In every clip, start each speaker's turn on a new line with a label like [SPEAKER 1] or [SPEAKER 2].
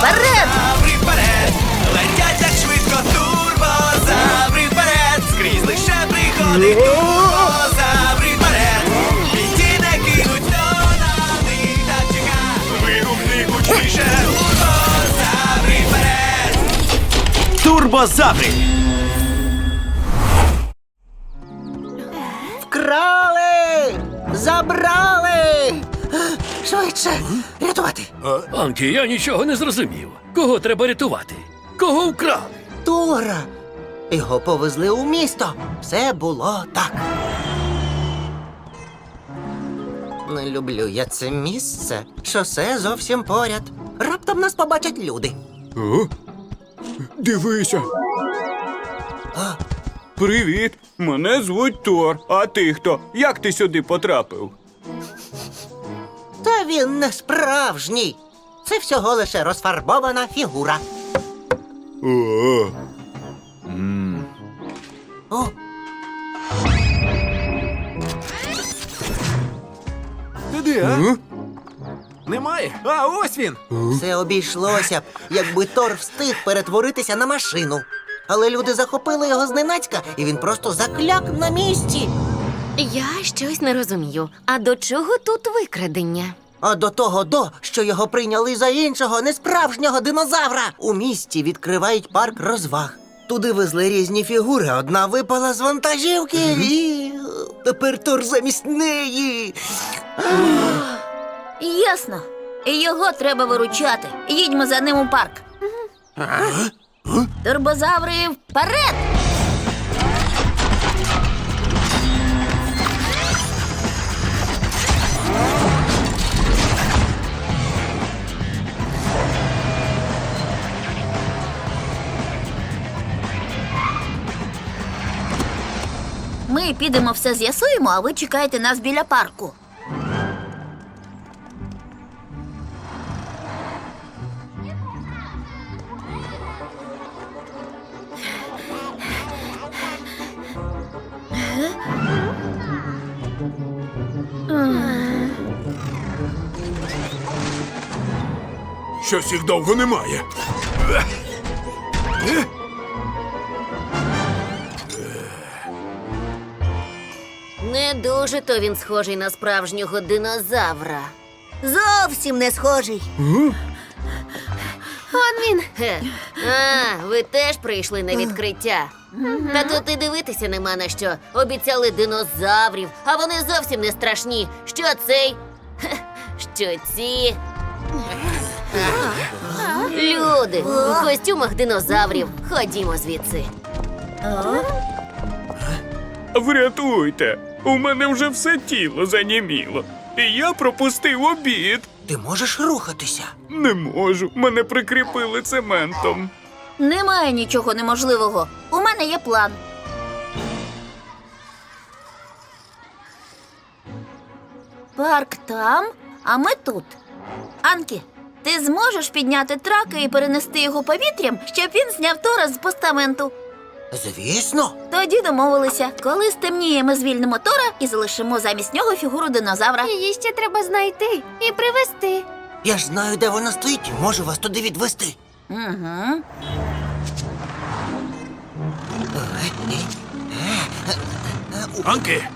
[SPEAKER 1] вперед! вперед! Летять так швидко турбозаври
[SPEAKER 2] вперед! Скрізь лише приходить турбозаври вперед! Літі не кинуть до нами та чека!
[SPEAKER 1] Вигукни гучніше!
[SPEAKER 2] Турбозаври вперед!
[SPEAKER 3] Турбозаври!
[SPEAKER 4] Вкрали! Забрали! Швидше! Рятувати!
[SPEAKER 5] Анкі, я нічого не зрозумів. Кого треба рятувати? Кого вкрали?
[SPEAKER 4] Тура! Його повезли у місто. Все було так. Не люблю я це місце. Шосе зовсім поряд. Раптом нас побачать люди.
[SPEAKER 6] Дивися.
[SPEAKER 4] А?
[SPEAKER 6] Привіт, мене звуть Тор. А ти хто? Як ти сюди потрапив?
[SPEAKER 4] Та він не справжній. Це всього лише розфарбована фігура.
[SPEAKER 6] О,
[SPEAKER 4] О,
[SPEAKER 1] Ти де, а? Немає? А, ось він!
[SPEAKER 4] все обійшлося б, якби Тор встиг перетворитися на машину. Але люди захопили його зненацька, і він просто закляк на місці.
[SPEAKER 7] Я щось не розумію. А до чого тут викрадення?
[SPEAKER 4] А до того до, що його прийняли за іншого несправжнього динозавра. У місті відкривають парк розваг. Туди везли різні фігури. Одна випала з вантажівки і тепер Тор замість неї.
[SPEAKER 8] Ясно. Його треба виручати. Їдьмо за ним у парк. Турбозаври вперед! Ми підемо все з'ясуємо, а ви чекайте нас біля парку.
[SPEAKER 6] щось їх довго немає.
[SPEAKER 7] Не дуже то він схожий на справжнього динозавра.
[SPEAKER 8] Зовсім не схожий.
[SPEAKER 7] Он він. Хе. А, ви теж прийшли на відкриття. Та тут і дивитися нема на що. Обіцяли динозаврів, а вони зовсім не страшні. Що цей? Хе, Що ці? Люди у костюмах динозаврів. Ходімо звідси.
[SPEAKER 6] Врятуйте! У мене вже все тіло заніміло. І я пропустив обід.
[SPEAKER 4] Ти можеш рухатися.
[SPEAKER 6] Не можу, мене прикріпили цементом.
[SPEAKER 8] Немає нічого неможливого. У мене є план. Парк там, а ми тут. Анкі, ти зможеш підняти трака і перенести його повітрям, щоб він зняв Тора з постаменту.
[SPEAKER 4] Звісно.
[SPEAKER 8] Тоді домовилися, коли стемніє, ми звільнимо Тора і залишимо замість нього фігуру динозавра.
[SPEAKER 7] Її ще треба знайти і привезти.
[SPEAKER 4] Я ж знаю, де вона стоїть. Можу вас туди відвести.
[SPEAKER 8] Угу.
[SPEAKER 6] Анки,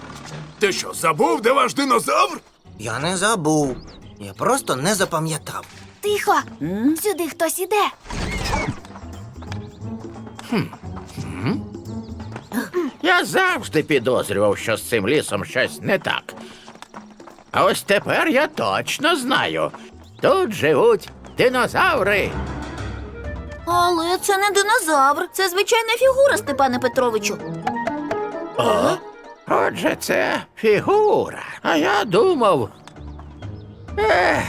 [SPEAKER 6] ти що, забув, де ваш динозавр?
[SPEAKER 4] Я не забув. Я просто не запам'ятав.
[SPEAKER 8] Тихо! Сюди хтось іде.
[SPEAKER 9] Я завжди підозрював, що з цим лісом щось не так. А ось тепер я точно знаю. Тут живуть динозаври.
[SPEAKER 8] Але це не динозавр, це звичайна фігура, Степане Петровичу.
[SPEAKER 9] Отже, це фігура. А я думав. Ех.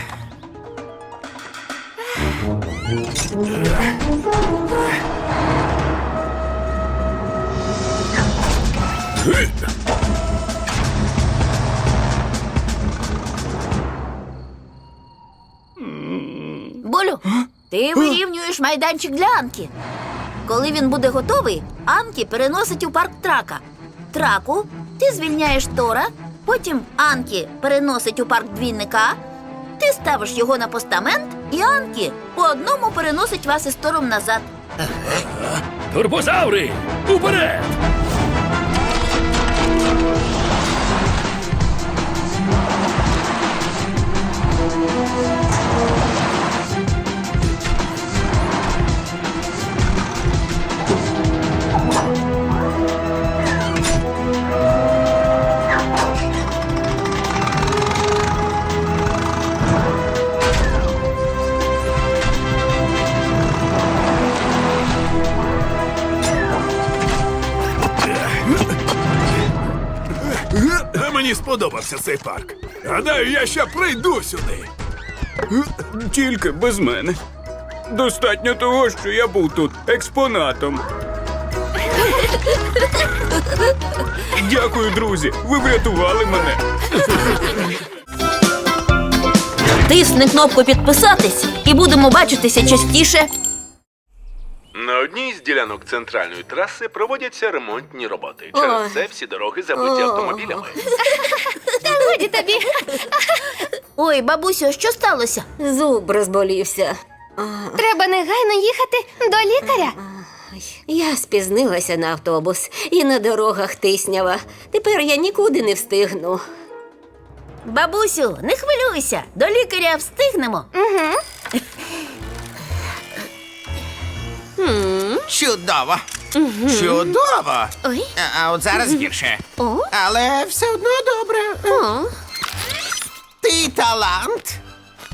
[SPEAKER 8] Болю, ти вирівнюєш майданчик для Анки. Коли він буде готовий, Анкі переносить у парк трака. Траку ти звільняєш Тора, потім Анкі переносить у парк двійника, ти ставиш його на постамент, і Анкі по одному переносить вас із Тором назад.
[SPEAKER 5] Турбозаври! Уперед!
[SPEAKER 10] Мені сподобався цей парк. Гадаю, я ще прийду сюди.
[SPEAKER 6] Тільки без мене. Достатньо того, що я був тут експонатом. Дякую, друзі. Ви врятували мене.
[SPEAKER 8] Тисни кнопку підписатись і будемо бачитися частіше.
[SPEAKER 1] Одній з ділянок центральної траси проводяться ремонтні роботи. Через це всі дороги забиті автомобілями.
[SPEAKER 11] Годі тобі.
[SPEAKER 8] Ой, бабусю, що сталося?
[SPEAKER 11] Зуб розболівся. Треба негайно їхати до лікаря. Я спізнилася на автобус і на дорогах тиснява. Тепер я нікуди не встигну.
[SPEAKER 8] Бабусю, не хвилюйся, до лікаря встигнемо.
[SPEAKER 3] Чудово. Чудово.
[SPEAKER 11] Ой.
[SPEAKER 3] А, а от зараз гірше.
[SPEAKER 11] О.
[SPEAKER 3] Але все одно добре.
[SPEAKER 11] О.
[SPEAKER 3] Ти талант.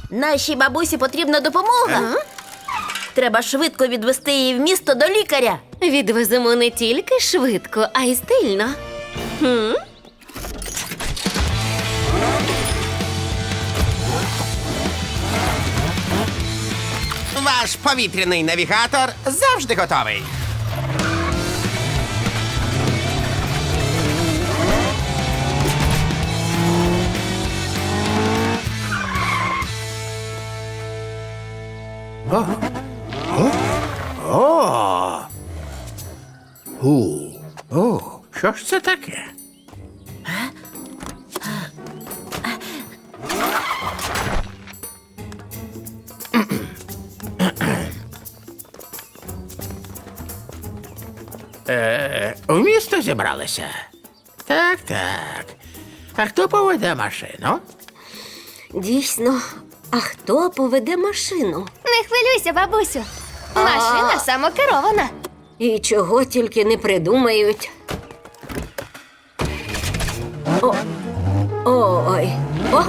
[SPEAKER 8] Нашій бабусі потрібна допомога. Треба швидко відвести її в місто до лікаря.
[SPEAKER 11] Відвеземо не тільки швидко, а й стильно. Хм?
[SPEAKER 3] Ваш повітряний навігатор завжди готовий.
[SPEAKER 9] О, що ж це таке? Місто зібралися? Так, так. А хто поведе машину?
[SPEAKER 11] Дійсно. А хто поведе машину?
[SPEAKER 12] Не хвилюйся, бабусю. Машина самокерована.
[SPEAKER 11] І чого тільки не придумають. О, ой. О,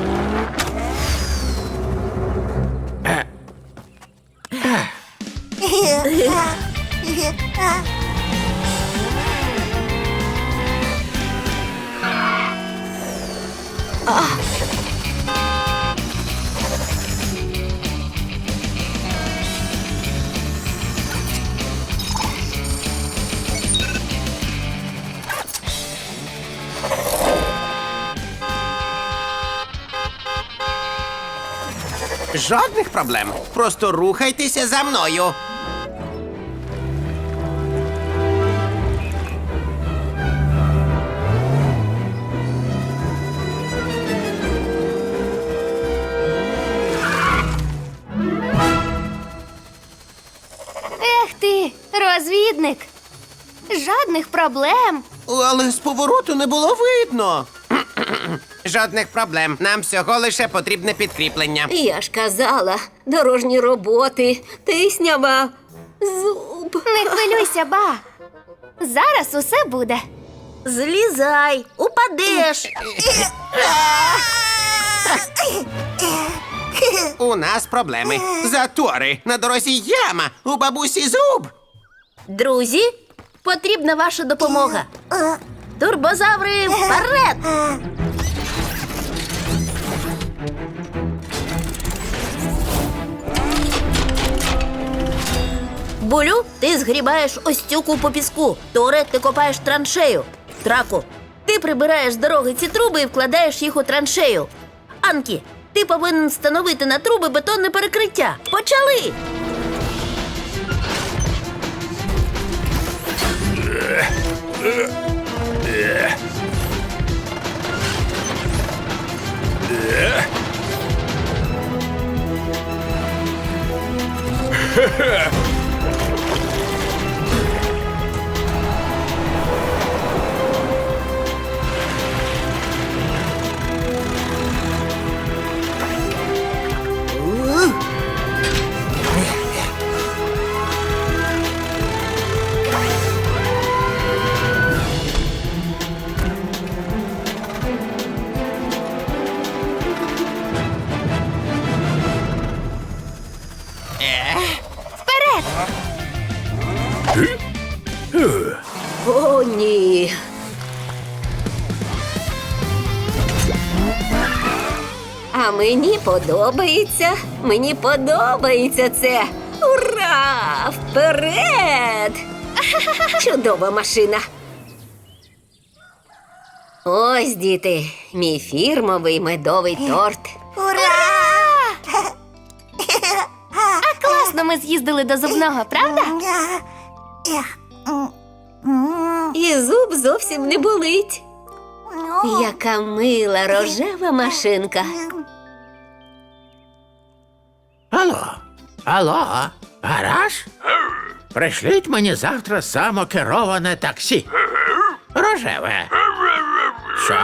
[SPEAKER 3] Жодних проблем. Просто рухайтеся за мною.
[SPEAKER 12] Розвідник. Жодних проблем.
[SPEAKER 3] Але з повороту не було видно. Жодних проблем. Нам всього лише потрібне підкріплення.
[SPEAKER 11] я ж казала, дорожні роботи, тиснява, зуб.
[SPEAKER 12] Не хвилюйся, ба. Зараз усе буде.
[SPEAKER 8] Злізай, упадеш.
[SPEAKER 3] У нас проблеми. Затори. На дорозі яма. У бабусі зуб.
[SPEAKER 8] Друзі, потрібна ваша допомога. Турбозаври вперед! Булю, ти згрібаєш ось цю купу піску. Торе, ти копаєш траншею. Траку, ти прибираєш з дороги ці труби і вкладаєш їх у траншею. Анкі, ти повинен встановити на труби бетонне перекриття. Почали!
[SPEAKER 11] О, подобається. Мені подобається це. Ура! Вперед! Чудова машина. Ось, діти, мій фірмовий медовий торт. Ура!
[SPEAKER 12] А класно ми з'їздили до зубного, правда?
[SPEAKER 11] І зуб зовсім не болить. Яка мила рожева машинка.
[SPEAKER 9] Алло, алло, гараж? Пришліть мені завтра самокероване таксі. Рожеве. Що?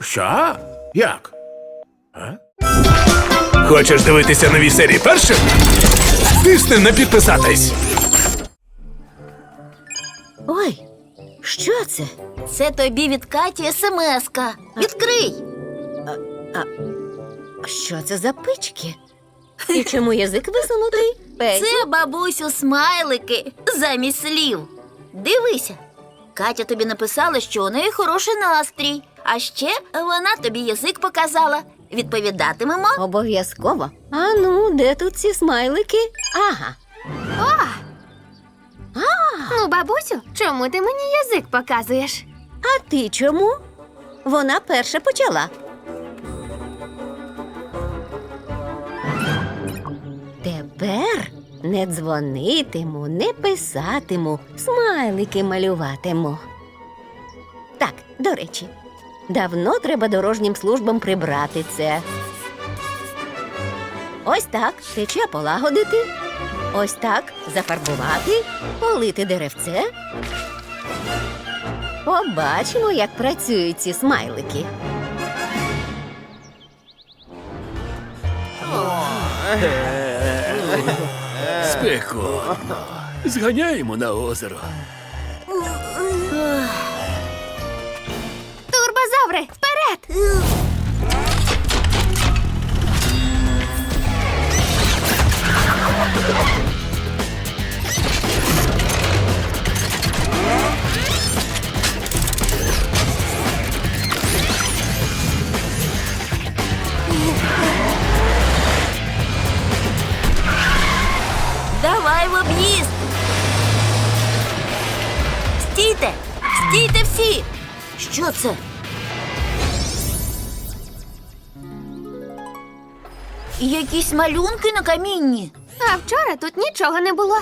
[SPEAKER 9] Що? Як?
[SPEAKER 1] Хочеш дивитися нові серії першим? Тисни на підписатись.
[SPEAKER 8] Ой, що це? Це тобі від Каті смс-ка. Відкрий.
[SPEAKER 11] Що це за пички? І чому язик висунутий?
[SPEAKER 8] Це бабусю смайлики замість слів. Дивися. Катя тобі написала, що у неї хороший настрій. А ще вона тобі язик показала. Відповідатимемо.
[SPEAKER 11] Обов'язково. А ну, де тут ці смайлики? Ага.
[SPEAKER 12] Ну, бабусю, чому ти мені язик показуєш?
[SPEAKER 11] А ти чому? Вона перша почала. Тепер не дзвонитиму, не писатиму, смайлики малюватиму. Так, до речі, давно треба дорожнім службам прибрати це. Ось так тече полагодити. Ось так зафарбувати, полити деревце. Побачимо, як працюють ці смайлики.
[SPEAKER 5] Спекотно. Зганяємо на озеро.
[SPEAKER 12] Турбозаври, вперед!
[SPEAKER 8] Це? Якісь малюнки на камінні.
[SPEAKER 12] А вчора тут нічого не було.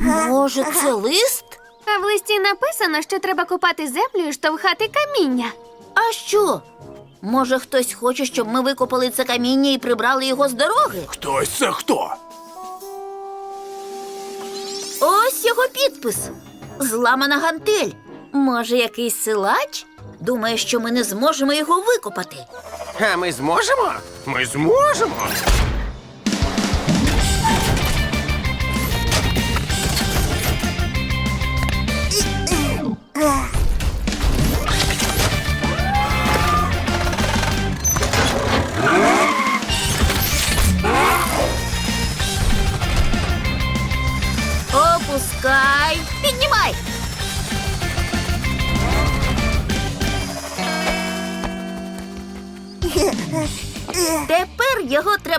[SPEAKER 8] Може, це лист?
[SPEAKER 12] А в листі написано, що треба копати землю і штовхати каміння.
[SPEAKER 8] А що? Може, хтось хоче, щоб ми викопали це каміння і прибрали його з дороги?
[SPEAKER 1] Хтось це хто?
[SPEAKER 8] Ось його підпис. Зламана гантель. Може, якийсь силач? Думає, що ми не зможемо його викопати.
[SPEAKER 3] А ми зможемо? Ми зможемо.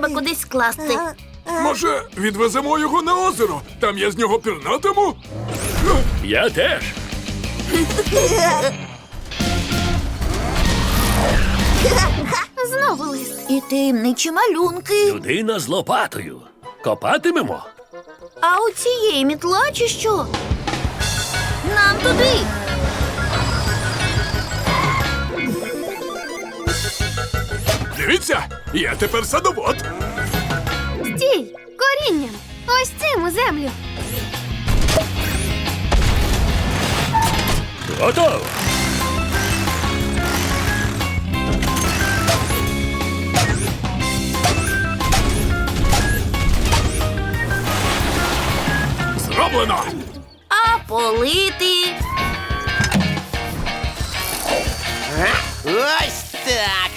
[SPEAKER 8] Треба кудись скласти.
[SPEAKER 1] Може, відвеземо його на озеро? Там я з нього пірнатиму?
[SPEAKER 5] Я теж.
[SPEAKER 12] Знову лист.
[SPEAKER 8] І таємничі малюнки.
[SPEAKER 5] Людина з лопатою. Копатимемо?
[SPEAKER 8] А у цієї мітла чи що? Нам туди.
[SPEAKER 1] Дивіться, я тепер садовод.
[SPEAKER 12] Стій! Корінням! Ось цим у землю.
[SPEAKER 5] Готово.
[SPEAKER 1] Зроблено!
[SPEAKER 8] А полити.
[SPEAKER 3] Ось так.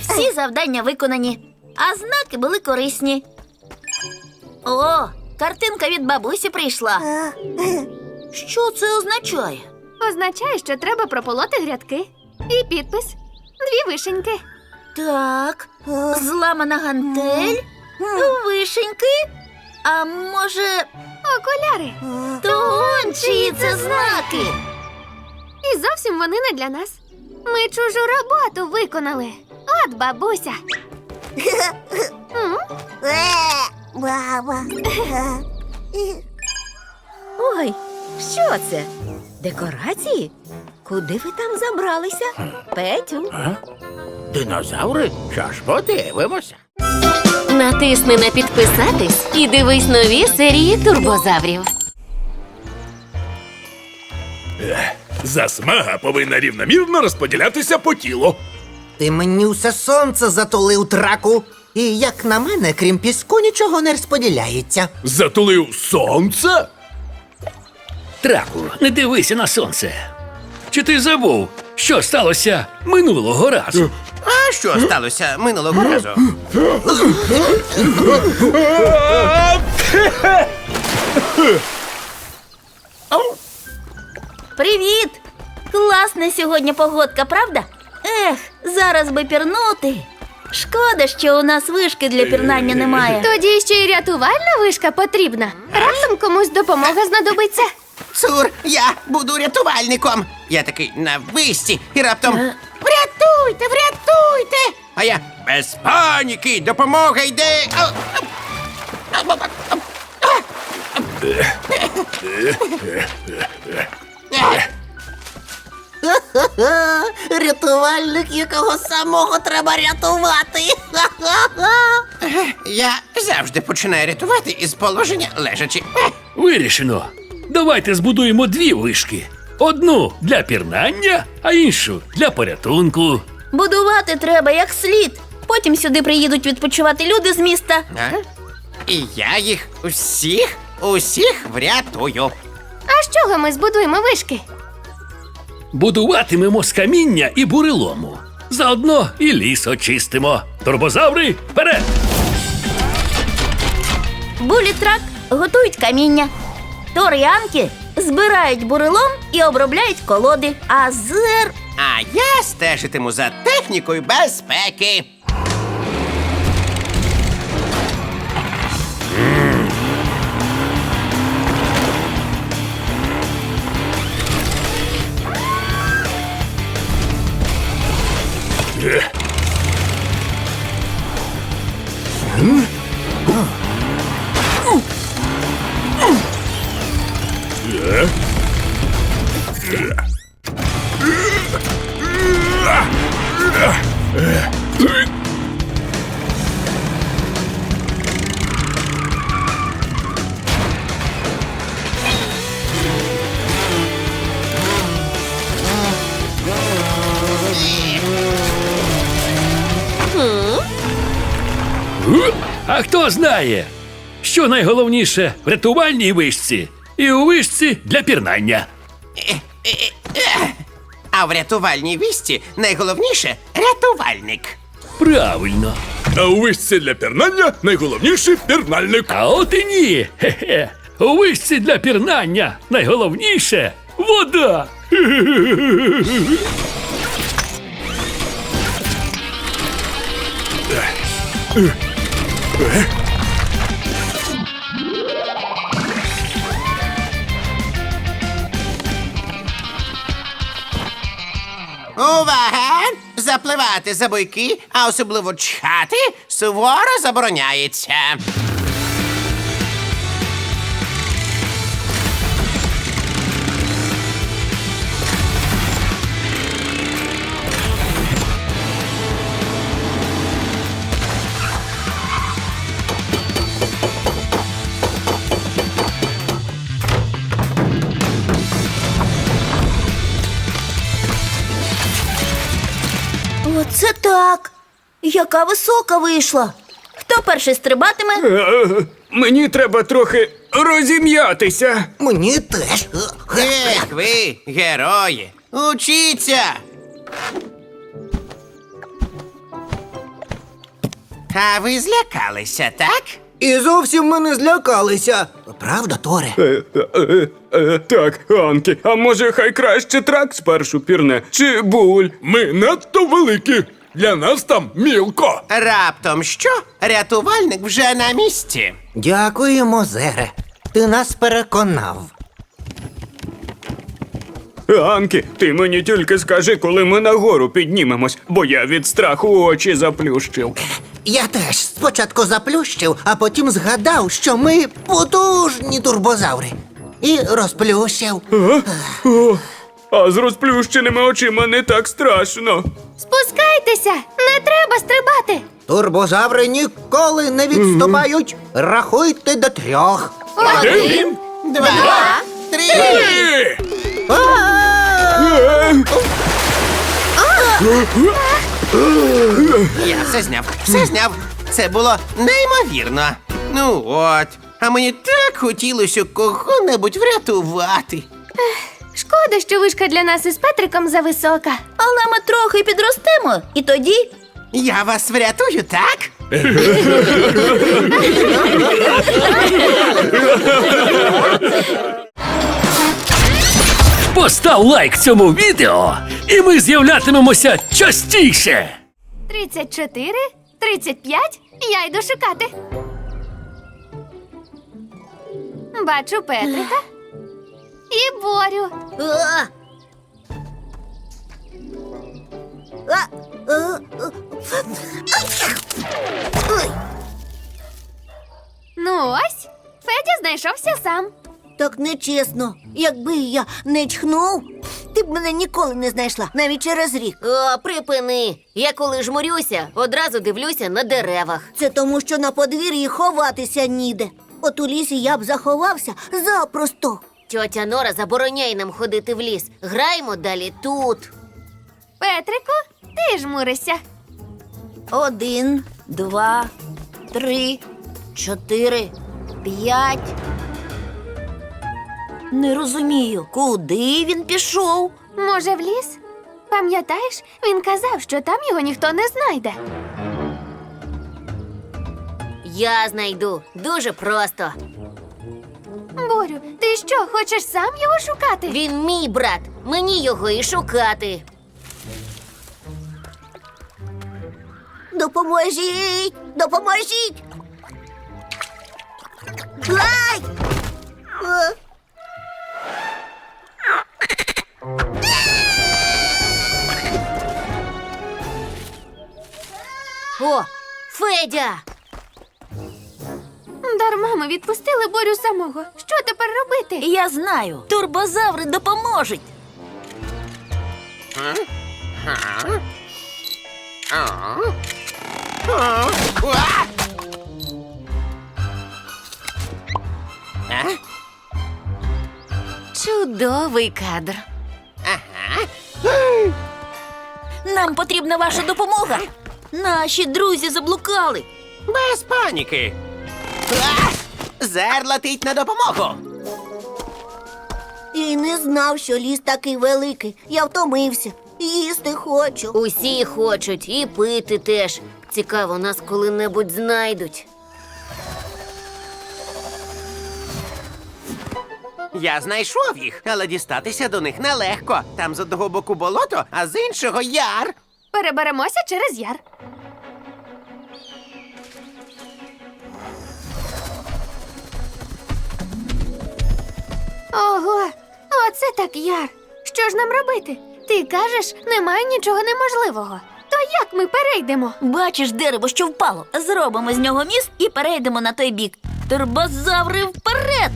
[SPEAKER 8] Всі завдання виконані, а знаки були корисні. О, Картинка від бабусі прийшла. Що це означає?
[SPEAKER 12] Означає, що треба прополоти грядки. І підпис. Дві вишеньки.
[SPEAKER 8] Так, зламана гантель, вишеньки. А може,
[SPEAKER 12] Окуляри.
[SPEAKER 8] то он чиї це знаки?
[SPEAKER 12] І зовсім вони не для нас. Ми чужу роботу виконали. От бабуся. М?
[SPEAKER 11] Ой, що це? Декорації? Куди ви там забралися? Петю?
[SPEAKER 9] Динозаври? Що ж, подивимося.
[SPEAKER 7] Натисни на підписатись і дивись нові серії турбозаврів.
[SPEAKER 1] Засмага повинна рівномірно розподілятися по тілу.
[SPEAKER 4] Ти мені усе сонце затулив траку. І як на мене, крім піску, нічого не розподіляється.
[SPEAKER 1] Затулив сонце?
[SPEAKER 5] Траку, не дивися на сонце. Чи ти забув, що сталося минулого разу?
[SPEAKER 3] А що сталося минулого разу?
[SPEAKER 8] Привіт! Класна сьогодні погодка, правда? Ех, зараз би пірнути. Шкода, що у нас вишки для пірнання немає.
[SPEAKER 12] Тоді ще й рятувальна вишка потрібна. Раптом комусь допомога знадобиться.
[SPEAKER 3] Цур, я буду рятувальником. Я такий на висці і раптом. Врятуйте, врятуйте! А я без паніки, допомога йде.
[SPEAKER 4] Ха-ха, рятувальник, якого самого треба рятувати. Ха-ха-ха.
[SPEAKER 3] Я завжди починаю рятувати із положення лежачи. Е,
[SPEAKER 5] Вирішено. Давайте збудуємо дві вишки: одну для пірнання, а іншу для порятунку.
[SPEAKER 8] Будувати треба як слід. Потім сюди приїдуть відпочивати люди з міста.
[SPEAKER 3] А? І я їх усіх, усіх врятую.
[SPEAKER 12] А з чого ми збудуємо вишки?
[SPEAKER 5] Будуватимемо з каміння і бурелому. Заодно і ліс очистимо. Турбозаври вперед!
[SPEAKER 8] Булітрак готують каміння. Тор збирають бурелом і обробляють колоди. А зер.
[SPEAKER 3] А я стежитиму за технікою безпеки.
[SPEAKER 5] Найголовніше в рятувальній вишці і у вишці для пірнання.
[SPEAKER 3] А в рятувальній вісті найголовніше рятувальник.
[SPEAKER 5] Правильно.
[SPEAKER 1] А у вишці для пірнання найголовніший пірнальник.
[SPEAKER 5] А от і ні. Хе-хе. У вишці для пірнання найголовніше вода.
[SPEAKER 3] Увага! Запливати за бойки, а особливо чхати, суворо забороняється.
[SPEAKER 8] Оце так. Яка висока вийшла. Хто перший стрибатиме?
[SPEAKER 6] Мені треба трохи розім'ятися.
[SPEAKER 4] Мені теж.
[SPEAKER 3] Ех, ви, герої, учіться! А ви злякалися, так?
[SPEAKER 4] І зовсім ми не злякалися. Правда, Торе?
[SPEAKER 6] Е, е, е, е, так, Анкі, а може хай краще трак спершу пірне, чи буль?
[SPEAKER 1] Ми надто великі. Для нас там мілко.
[SPEAKER 3] Раптом що? Рятувальник вже на місці.
[SPEAKER 4] Дякуємо, Зере. Ти нас переконав.
[SPEAKER 6] Анкі, ти мені тільки скажи, коли ми нагору піднімемось, бо я від страху очі заплющив.
[SPEAKER 4] Я теж спочатку заплющив, а потім згадав, що ми потужні турбозаври. І розплющив.
[SPEAKER 6] А з розплющеними очима не так страшно.
[SPEAKER 12] Спускайтеся! Не треба стрибати!
[SPEAKER 4] Турбозаври ніколи не відступають. Рахуйте до трьох.
[SPEAKER 12] Один!
[SPEAKER 3] Два, три. Я все зняв, все зняв. Це було неймовірно. Ну от. А мені так хотілося кого-небудь врятувати.
[SPEAKER 12] Шкода, що вишка для нас із Петриком зависока.
[SPEAKER 8] Але ми трохи підростемо, і тоді
[SPEAKER 3] Я вас врятую, так?
[SPEAKER 5] Постав лайк цьому відео, і ми з'являтимемося частіше.
[SPEAKER 12] 34, 35, я йду шукати. Бачу Петрика і Борю. Ну ось, Федя знайшовся сам.
[SPEAKER 8] Так нечесно. Якби я не чхнув, ти б мене ніколи не знайшла, навіть через рік.
[SPEAKER 7] О, припини. Я коли жмурюся, одразу дивлюся на деревах.
[SPEAKER 8] Це тому, що на подвір'ї ховатися ніде. От у лісі я б заховався запросто.
[SPEAKER 7] Тьотя Нора забороняє нам ходити в ліс. Граємо далі тут.
[SPEAKER 12] Петрику, ти жмуришся.
[SPEAKER 8] Один, два, три, чотири, п'ять. Не розумію, куди він пішов.
[SPEAKER 12] Може, в ліс? Пам'ятаєш, він казав, що там його ніхто не знайде.
[SPEAKER 7] Я знайду дуже просто.
[SPEAKER 12] Борю, ти що, хочеш сам його шукати?
[SPEAKER 7] Він мій брат. Мені його і шукати.
[SPEAKER 8] Допоможіть! Допоможіть! Ай! Е,
[SPEAKER 7] О, Федя!
[SPEAKER 12] Дарма ми відпустили Борю самого. Що тепер робити?
[SPEAKER 8] Я знаю, турбозаври допоможуть.
[SPEAKER 7] Чудовий кадр.
[SPEAKER 8] Нам потрібна ваша допомога. Наші друзі заблукали.
[SPEAKER 3] Без паніки. А! Зер летить на допомогу.
[SPEAKER 8] І не знав, що ліс такий великий. Я втомився. Їсти хочу.
[SPEAKER 7] Усі хочуть і пити теж. Цікаво, нас коли-небудь знайдуть.
[SPEAKER 3] Я знайшов їх, але дістатися до них нелегко. Там з одного боку болото, а з іншого яр.
[SPEAKER 12] Переберемося через яр. Ого, оце так яр. Що ж нам робити? Ти кажеш, немає нічого неможливого. То як ми перейдемо?
[SPEAKER 8] Бачиш дерево, що впало. Зробимо з нього міст і перейдемо на той бік. Турбозаври вперед!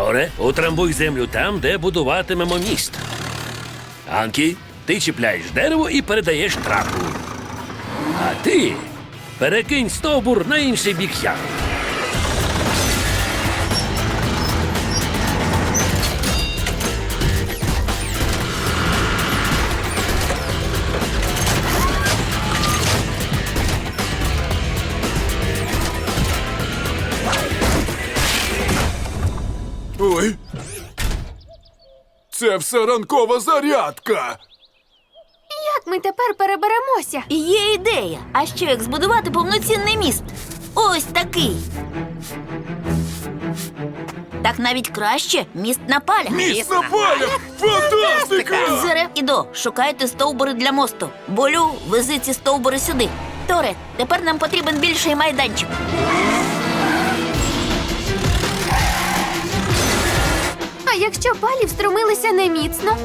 [SPEAKER 5] Торе, утрамбуй землю там, де будуватимемо міст. Анкі, ти чіпляєш дерево і передаєш трапу. А ти перекинь стовбур на інший бік яру.
[SPEAKER 1] Ой, Це все ранкова зарядка.
[SPEAKER 12] Як ми тепер переберемося?
[SPEAKER 8] Є ідея. А що як збудувати повноцінний міст? Ось такий. Так навіть краще міст на палях.
[SPEAKER 1] Міст на палях! Фантастика!
[SPEAKER 8] Зерев і до, шукайте стовбури для мосту. Болю, вези ці стовбури сюди. Торе, тепер нам потрібен більший майданчик.
[SPEAKER 12] А якщо палі встромилися неміцно?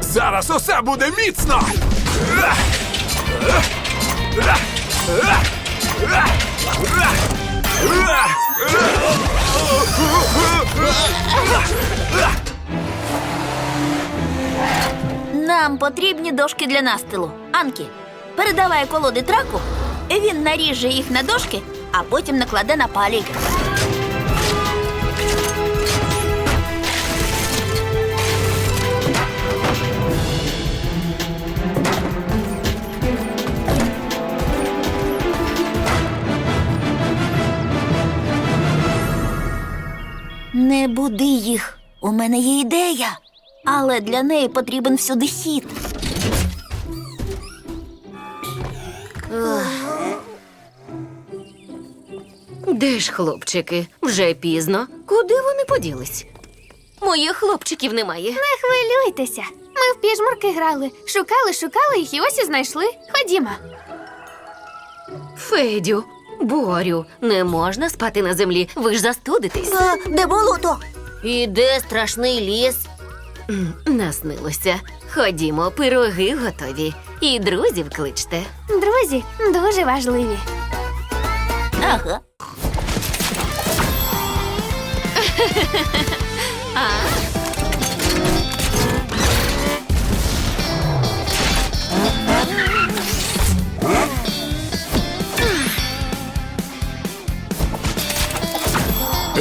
[SPEAKER 1] Зараз усе буде міцно!
[SPEAKER 8] Нам потрібні дошки для настилу. Анкі, передавай колоди траку, і він наріже їх на дошки, а потім накладе на палі. Не буди їх. У мене є ідея. Але для неї потрібен всюди хід.
[SPEAKER 7] Де ж хлопчики? Вже пізно. Куди вони поділись? Моїх хлопчиків немає.
[SPEAKER 12] Не хвилюйтеся. Ми в піжмурки грали. Шукали, шукали їх і ось і знайшли. Ходімо.
[SPEAKER 7] Федю, Борю, не можна спати на землі, ви ж застудитесь.
[SPEAKER 8] де болото?
[SPEAKER 7] І де страшний ліс? М, Наснилося. Ходімо, пироги готові. І друзів кличте.
[SPEAKER 12] Друзі, дуже важливі.
[SPEAKER 8] Ага.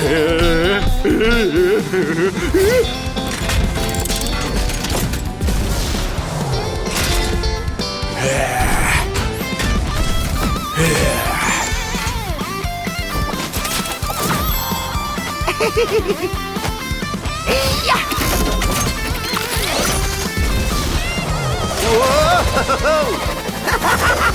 [SPEAKER 8] Whoa!